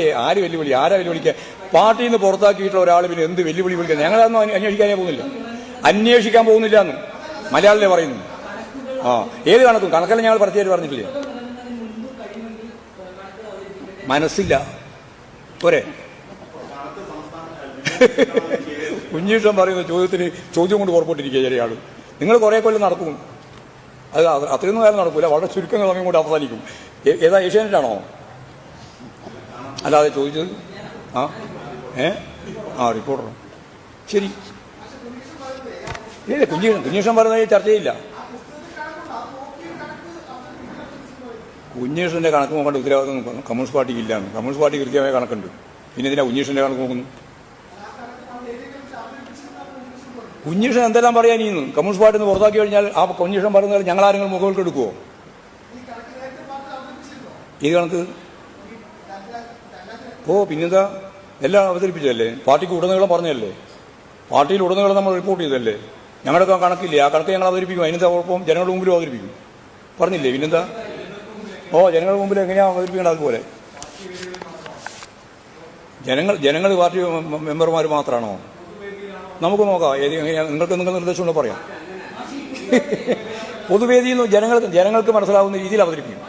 ആരെ വെല്ലുവിളി ആരാ വെല്ലുവിളിക്കുക പാർട്ടിയിൽ നിന്ന് പുറത്താക്കിയിട്ടുള്ള ഒരാൾ പിന്നെ എന്ത് വെല്ലുവിളി വിളിക്കുക ഞങ്ങളതൊന്നും അന്വേ- അന്വേഷിക്കാനേ പോകുന്നില്ല. അന്വേഷിക്കാൻ പോകുന്നില്ല എന്ന് മലയാളിലെ പറയുന്നു. ആ ഏത് കണക്കും? കണക്കല്ല ഞങ്ങൾ പ്രത്യേകിച്ച് പറഞ്ഞിട്ടില്ല? മനസ്സില്ല. പോരെ. കുഞ്ഞീഷ്ടം പറയുന്ന ചോദ്യത്തിന് ചോദ്യം കൊണ്ട് പുറപ്പെട്ടിരിക്കുക ചെറിയ നിങ്ങൾ കുറെ കൊല്ലം നടക്കും. അത് അത് അത്രയൊന്നും കാലം നടക്കൂല. വളരെ ചുരുക്കം സമയം കൊണ്ട് അവസാനിക്കും. ഏതാ ഏഷ്യാനെറ്റാണോ? അല്ലാതെ ചോദിച്ചത്? ആ? ഏ? ആ റിപ്പോർട്ടർ ശരി. ഇല്ല കുഞ്ഞി കുഞ്ഞീഷൻ പറഞ്ഞ ചർച്ചയില്ല. കുഞ്ഞിഷന്റെ കണക്ക് നോക്കേണ്ട ഉത്തരവാദിത്വം കമ്മ്യൂണിസ്റ്റ് പാർട്ടിക്ക് ഇല്ലാന്ന് കമ്മ്യൂണിസ്റ്റ് പാർട്ടി കൃത്യമായ കണക്കുണ്ട്. പിന്നെ ഇതിനാ കുഞ്ഞിഷന്റെ കണക്ക് നോക്കുന്നു കുഞ്ഞീഷൻ എന്തെല്ലാം പറയാൻ ഇന്ന്? കമ്മ്യൂണിസ്റ്റ് പാർട്ടി നിന്ന് പുറത്താക്കി കഴിഞ്ഞാൽ ആ കുഞ്ഞീഷൻ പറയുന്നത് ഞങ്ങൾ ആരെങ്കിലും മുഖവിലേക്ക് എടുക്കുമോ ഇത് കണക്ക് ഓ പിന്നെന്താ? എല്ലാം അവതരിപ്പിച്ചതല്ലേ? പാർട്ടിക്ക് ഉടനീളം പറഞ്ഞതല്ലേ? പാർട്ടിയിൽ ഉടനീളം നമ്മൾ റിപ്പോർട്ട് ചെയ്തല്ലേ ഞങ്ങളുടെ കണക്കില്ലേ? ആ കണക്ക് ഞങ്ങൾ അവതരിപ്പിക്കും. അതിനെന്താ കുഴപ്പം? ജനങ്ങളുടെ മുമ്പിലും അവതരിപ്പിക്കും. പറഞ്ഞില്ലേ? പിന്നെന്താ? ഓ ജനങ്ങളുടെ മുമ്പിൽ എങ്ങനെയാ അവതരിപ്പിക്കേണ്ടത് അതുപോലെ? ജനങ്ങൾ ജനങ്ങൾ പാർട്ടി മെമ്പർമാർ മാത്രമാണോ നമുക്ക് നോക്കാം. ഏത് നിങ്ങൾക്ക് നിങ്ങൾ നിർദ്ദേശമുണ്ടോ പറയാം? പൊതുവേദിയിൽ നിന്ന് ജനങ്ങൾക്ക് ജനങ്ങൾക്ക് മനസ്സിലാവുന്ന രീതിയിൽ അവതരിപ്പിക്കും.